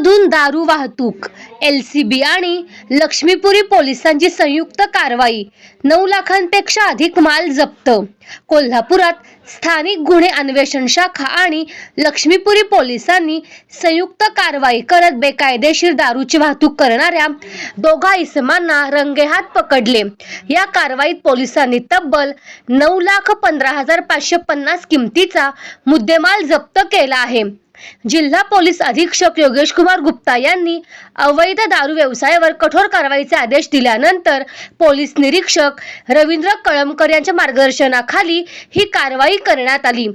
मधून दारू वाहतूक एल सी बी आणि लक्ष्मीपुरी पोलिसांची संयुक्त कारवाई नऊ लाखांपेक्षा अधिक माल जप्त. कोल्हापुरात स्थानिक गुन्हे अन्वेषण शाखा आणि लक्ष्मीपुरी पोलिसांनी संयुक्त कारवाई करत बेकायदेशीर दारूची वाहतूक करणाऱ्या दोघा इसमांना रंगेहात पकडले. या कारवाईत पोलिसांनी तब्बल नऊ लाख पंधरा हजार पाचशे पन्नास किमतीचा मुद्देमाल जप्त केला आहे. जिल्हा पोलीस अधीक्षक योगेश कुमार गुप्ता यांनी अवैध दारू व्यवसायावर कठोर कारवाईचे आदेश दिल्यानंतर पोलीस निरीक्षक रवींद्र कळमकर यांच्या मार्गदर्शनाखाली ही कारवाई करण्यात आली.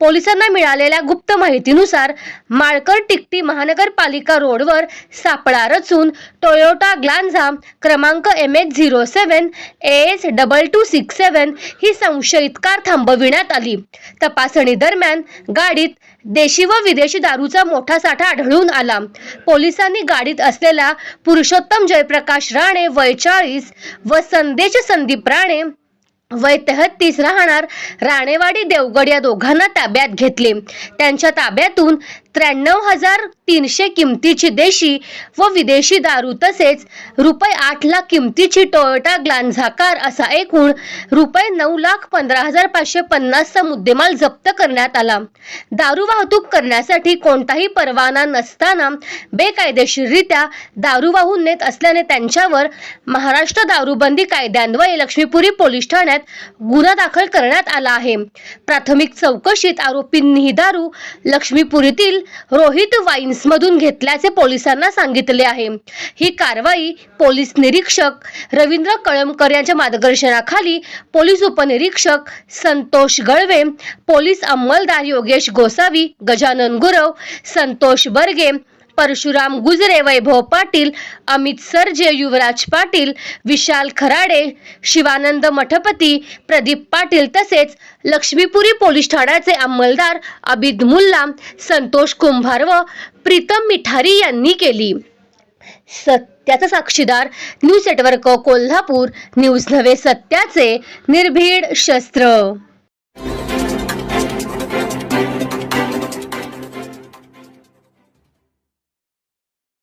पोलिसांना मिळालेल्या गुप्त माहितीनुसार माळकर टिकटी महानगरपालिका रोडवर सापळा रचून टोयोटा ग्लान्झा क्रमांक M H zero seven S double two six seven ही संशयित कार थांबविण्यात आली. तपासणी दरम्यान गाडीत देशी व विदेशी दारूचा मोठा साठा आढळून आला. पोलिसांनी गाडीत असलेला पुरुषोत्तम जयप्रकाश राणे वय चाळीस व संदेश संदीप राणे वय तेहत्तीस राहणार राणेवाडी देवगड या दोघांना ताब्यात घेतले. त्यांच्या ताब्यातून त्र्याण्णव हजार तीनशे किमतीची देशी व विदेशी दारू तसेच रुपये आठ लाख किमतीची टोयोटा ग्लान्झा कार असा एकूण रुपये नऊ लाख पंधरा हजार पाचशे पन्नासचा मुद्देमाल जप्त करण्यात आला. दारू वाहतूक करण्यासाठी कोणताही परवाना नसताना बेकायदेशीररित्या दारू वाहून नेत असल्याने त्यांच्यावर महाराष्ट्र दारूबंदी कायद्यान्वये लक्ष्मीपुरी पोलीस ठाण्यात गुन्हा दाखल करण्यात आला आहे. प्राथमिक चौकशीत आरोपींनी दारू लक्ष्मीपुरीतील रोहित वाईन्स मधून घेतल्याचे पोलिसांना सांगितले आहे. ही कारवाई पोलीस निरीक्षक रवींद्र कळमकर यांच्या मार्गदर्शनाखाली पोलीस उपनिरीक्षक संतोष गळवे पोलीस अंमलदार योगेश गोसावी गजानन गुरव संतोष बर्गे परशुराम गुजरे वैभव पाटील अमित सरजे युवराज पाटील विशाल खराडे शिवानंद मठपती प्रदीप पाटील तसेच लक्ष्मीपुरी पोलीस ठाण्याचे अंमलदार अबिद मुल्ला संतोष कुंभार व प्रीतम मिठारी यांनी केली. सत्याचा साक्षीदार न्यूज नेटवर्क कोल्हापूर न्यूज नव्हे सत्याचे निर्भीड शस्त्र.